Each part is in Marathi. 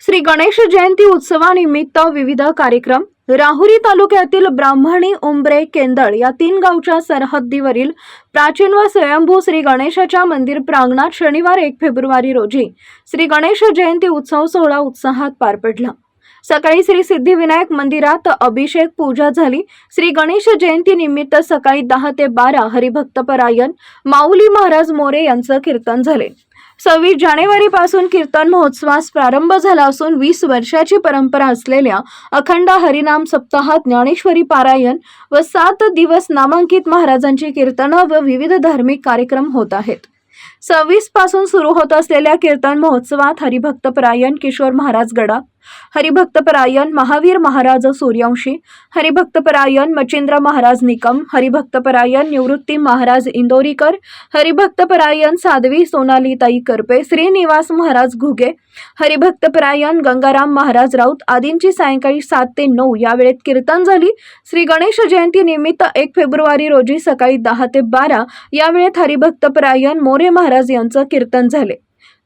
श्री गणेश जयंती उत्सवानिमित्त विविध कार्यक्रम. राहुरी तालुक्यातील ब्राह्मणी उंबरे केंदळ या तीन गावच्या सरहद्दीवरील प्राचीन व स्वयंभू श्री गणेशाच्या मंदिर प्रांगणात शनिवार एक फेब्रुवारी रोजी श्री गणेश जयंती उत्सव सोहळा उत्साहात पार पडला. सकाळी श्री सिद्धिविनायक मंदिरात अभिषेक पूजा झाली. श्री गणेश जयंती निमित्त सकाळी दहा ते बारा हरिभक्तपरायण माऊली महाराज मोरे यांचं कीर्तन झाले. सव्वीस जानेवारीपासून कीर्तन महोत्सवास प्रारंभ झाला असून वीस वर्षाची परंपरा असलेल्या अखंड हरिनाम सप्ताहात ज्ञानेश्वरी पारायण व सात दिवस नामांकित महाराजांची कीर्तनं व विविध धार्मिक कार्यक्रम होत आहेत. सव्वीसपासून सुरू होत असलेल्या कीर्तन महोत्सवात हरिभक्तपरायण किशोर महाराज गडा हरिभक्तपरायण महावीर महाराज सूर्यवंशी हरिभक्तपरायण मचिंद्र महाराज निकम हरिभक्तपरायण निवृत्ती महाराज इंदोरीकर हरिभक्तपरायण साध्वी सोनालीताई करपे श्रीनिवास महाराज घुगे हरिभक्तपरायण गंगाराम महाराज राऊत आदींची सायंकाळी सात ते नऊ या वेळेत कीर्तन झाली. श्री गणेश जयंती निमित्त एक फेब्रुवारी रोजी सकाळी दहा ते बारा या वेळेत हरिभक्तपरायण मोरे महाराज यांचं कीर्तन झाले.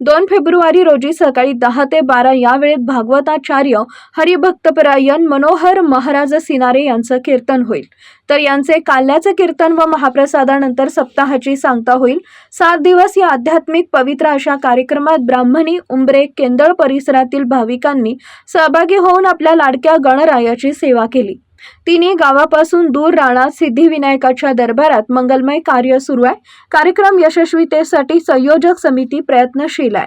दोन फेब्रुवारी रोजी सकाळी दहा ते बारा या वेळेत भागवताचार्य हरिभक्तपरायण मनोहर महाराज सिनारे यांचं कीर्तन होईल. तर यांचे काल्याचं कीर्तन व महाप्रसादानंतर सप्ताहाची सांगता होईल. सात दिवस या आध्यात्मिक पवित्र अशा कार्यक्रमात ब्राह्मणी उंबरे केंदळ परिसरातील भाविकांनी सहभागी होऊन आपल्या लाडक्या गणरायाची सेवा केली. तिने गावापासून दूर राहणार सिद्धिविनायकाच्या दरबारात मंगलमय कार्य सुरू आहे. कार्यक्रम यशस्वीतेसाठी संयोजक समिती प्रयत्नशील आहे.